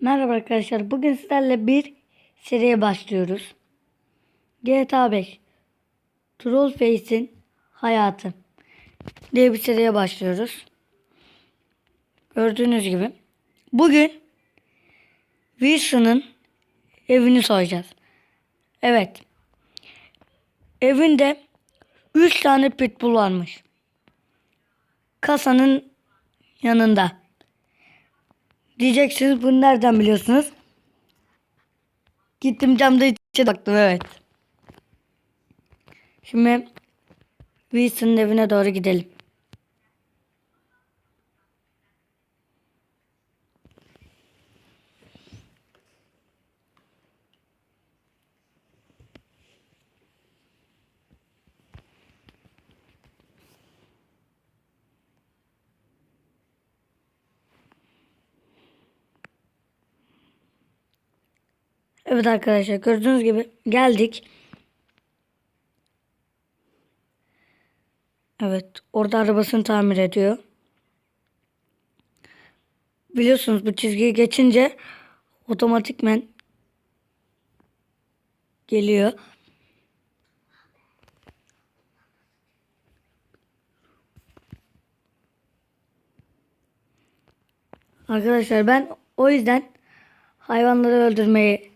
Merhaba arkadaşlar. Bugün sizlerle bir seriye başlıyoruz. GTA 5 Trollface'in hayatı diye bir seriye başlıyoruz. Gördüğünüz gibi. Bugün Wilson'ın evini soyacağız. Evet. Evinde 3 tane pitbull varmış. Kasanın yanında. Diyeceksiniz bunu nereden biliyorsunuz? Gittim camda içe baktım evet. Şimdi Wilson'ın evine doğru gidelim. Evet arkadaşlar gördüğünüz gibi geldik. Evet orada arabasını tamir ediyor. Biliyorsunuz bu çizgiyi geçince otomatikmen geliyor. Arkadaşlar ben o yüzden hayvanları öldürmeyi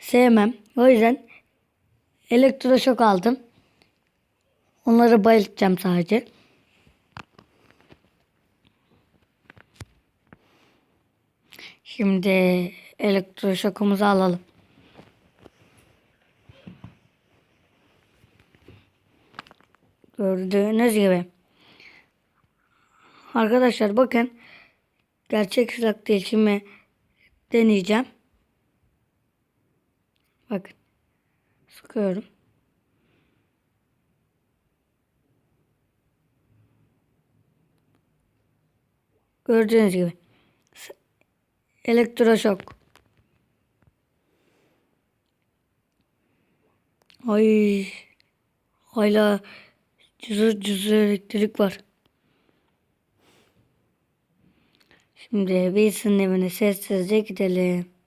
sevmem. O yüzden elektroşok aldım. Onları bayıltacağım sadece. Şimdi elektroşokumuzu alalım. Gördüğünüz gibi. Arkadaşlar bakın. Gerçek silah değil. Şimdi deneyeceğim. Bakın. Sıkıyorum. Gördüğünüz gibi. Elektroşok. Ay. Hala cızır cızır elektrik var. Şimdi Wilson'ın evine sessizce gidelim.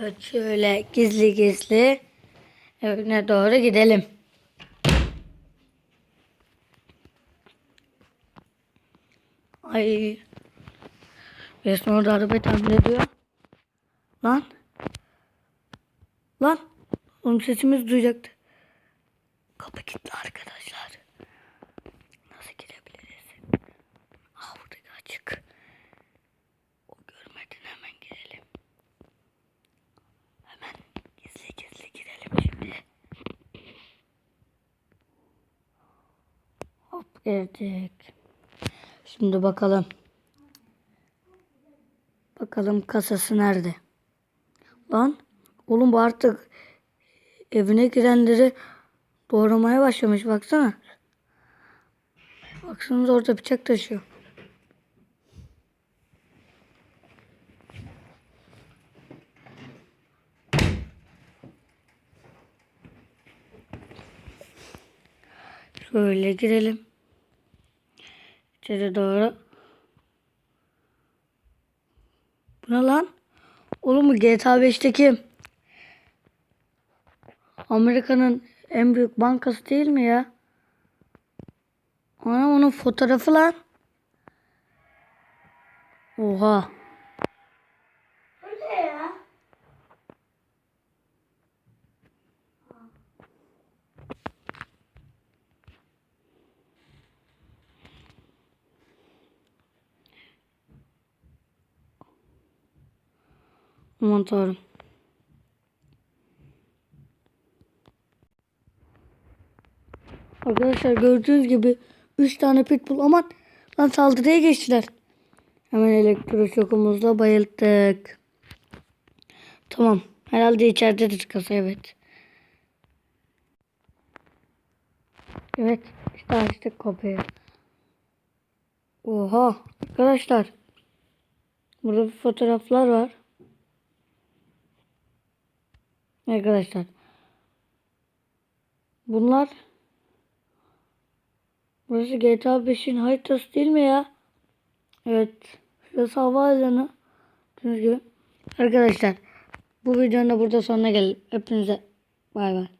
Evet şöyle gizli gizli evine doğru gidelim. Ay. Resmen orada arabayı tamir ediyor. Lan. Lan. Onun sesimiz duyacaktı. Kapı kilitli arkadaşlar. Nasıl girebiliriz? Ah buradaki açık. O görmeden hemen girelim. Hemen gizli gizli girelim şimdi. Girdik. Şimdi bakalım. Bakalım kasası nerede? Lan oğlum bu artık evine girenleri doğramaya başlamış baksana. Baksanıza orada bıçak taşıyor. Şöyle girelim. İçeri doğru. Bu ne lan? Oğlum bu GTA 5'teki Amerika'nın en büyük bankası değil mi ya? Ana onun fotoğrafı lan. Oha. Öyle ya. Aman tanrım. Arkadaşlar gördüğünüz gibi 3 tane pitbull aman lan saldırıya geçtiler. Hemen elektroşokumuzla bayılttık. Tamam. Herhalde içeridedir kasa evet. Evet. işte açtık kapıyı. Oha. Arkadaşlar. Burada fotoğraflar var. Arkadaşlar. Bunlar Burası GTA 5'in haritası değil mi ya? Evet. Şurası havaalanı. Gördüğünüz gibi. Arkadaşlar bu videonun da burada sonuna gelelim. Hepinize bay bay.